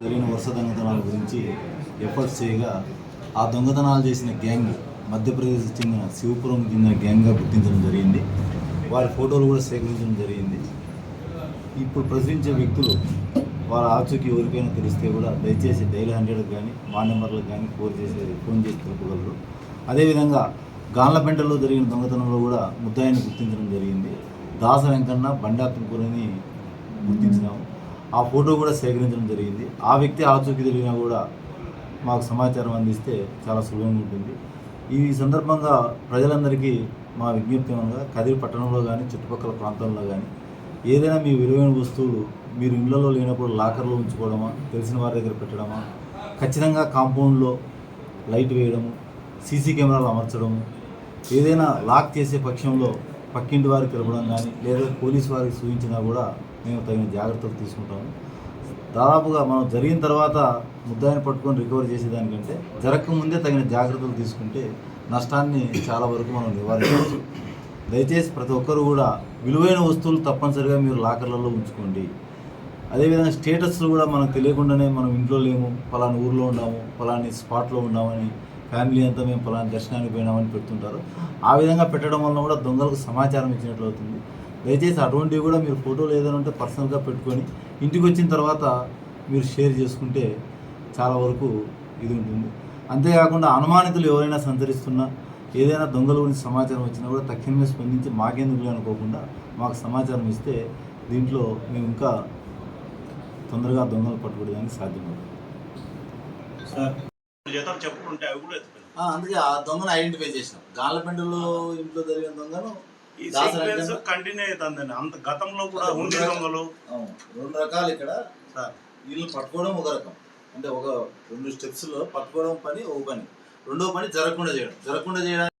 జరిగిన వరుస దొంగతనాల గురించి ఎఫర్ట్స్ చేయగా ఆ దొంగతనాలు చేసిన గ్యాంగ్ మధ్యప్రదేశ్ చెందిన శివపురం చెందిన గ్యాంగ్గా గుర్తించడం జరిగింది. వారి ఫోటోలు కూడా సేకరించడం జరిగింది. ఇప్పుడు ప్రశ్నించే వ్యక్తులు వారి ఆచూకీ ఎవరికైనా తెలిస్తే కూడా దయచేసి డైలీ హండ్రెడ్కి కానీ మా నెంబర్లకు కానీ ఫోన్ చేసి ఫోన్ చేసి తెలుపగలరు. అదేవిధంగా గాన్లపెంటలో జరిగిన దొంగతనంలో కూడా ముద్దాయిని గుర్తించడం జరిగింది. దాస వెంకన్న బండాత్మకూరని గుర్తించినాము ఆ ఫోటో కూడా సేకరించడం జరిగింది. ఆ వ్యక్తి ఆచూకీ తెలిగినా కూడా మాకు సమాచారం అందిస్తే చాలా సులభంగా ఉంటుంది. ఈ సందర్భంగా ప్రజలందరికీ మా విజ్ఞప్తి ఏమనగా కదిరి పట్టణంలో కానీ చుట్టుపక్కల ప్రాంతంలో కానీ ఏదైనా మీ విలువైన వస్తువులు మీరు ఇళ్ళలో లేనప్పుడు లాకర్లో ఉంచుకోవడమా తెలిసిన వారి దగ్గర పెట్టడమా ఖచ్చితంగా కాంపౌండ్లో లైట్ వేయడము సీసీ కెమెరాలు అమర్చడము ఏదైనా లాక్ చేసే పక్షంలో పక్కింటి వారికి తెలపడం కానీ లేదా పోలీస్ వారికి సూచించినా కూడా మేము తగిన జాగ్రత్తలు తీసుకుంటాము. దాదాపుగా మనం జరిగిన తర్వాత ముద్దాయిని పట్టుకొని రికవర్ చేసేదానికంటే జరగకముందే తగిన జాగ్రత్తలు తీసుకుంటే నష్టాన్ని చాలా వరకు మనం నివారించవచ్చు. దయచేసి ప్రతి ఒక్కరు కూడా విలువైన వస్తువులు తప్పనిసరిగా మీరు లాకర్లలో ఉంచుకోండి. అదేవిధంగా స్టేటస్లు కూడా మనకు తెలియకుండానే మనం ఇంట్లో లేము పలాని ఊర్లో ఉన్నాము పలాని స్పాట్లో ఉన్నామని ఫ్యామిలీ అంతా మేము పలాని దర్శనానికి పోయినామని పెడుతుంటారు. ఆ విధంగా పెట్టడం వల్ల కూడా దొంగలకు సమాచారం ఇచ్చినట్లు అవుతుంది. దయచేసి అటువంటివి కూడా మీరు ఫోటోలు ఏదైనా ఉంటే పర్సనల్గా పెట్టుకొని ఇంటికి వచ్చిన తర్వాత మీరు షేర్ చేసుకుంటే చాలా వరకు ఇది ఉంటుంది. అంతేకాకుండా అనుమానితులు ఎవరైనా సంచరిస్తున్నా ఏదైనా దొంగల గురించి సమాచారం వచ్చినా కూడా తక్షణమే స్పందించి మాకెందుకు అనుకోకుండా మాకు సమాచారం ఇస్తే దీంట్లో మేము ఇంకా తొందరగా దొంగలు పట్టుకోవడానికి సాధ్యమవుతుంది. అందుకే ఆ దొంగను ఐడెంటిఫై చేసినాం. గాలపెండలో ఇంట్లో జరిగిన దొంగను ఈ సీక్వెన్స్ కంటిన్యూ అవుతుందండి. అంత గతంలో కూడా రెండు దొంగలు. రెండు రకాలు ఇక్కడ. సార్. వీళ్ళు పట్టుకోవడం ఒక రకం. అంటే ఒక రెండు స్టెప్స్లో పట్టుకోవడం పని ఒక పని. రెండో పని జరగకుండా చేయడం. జరగకుండా చేయడానికి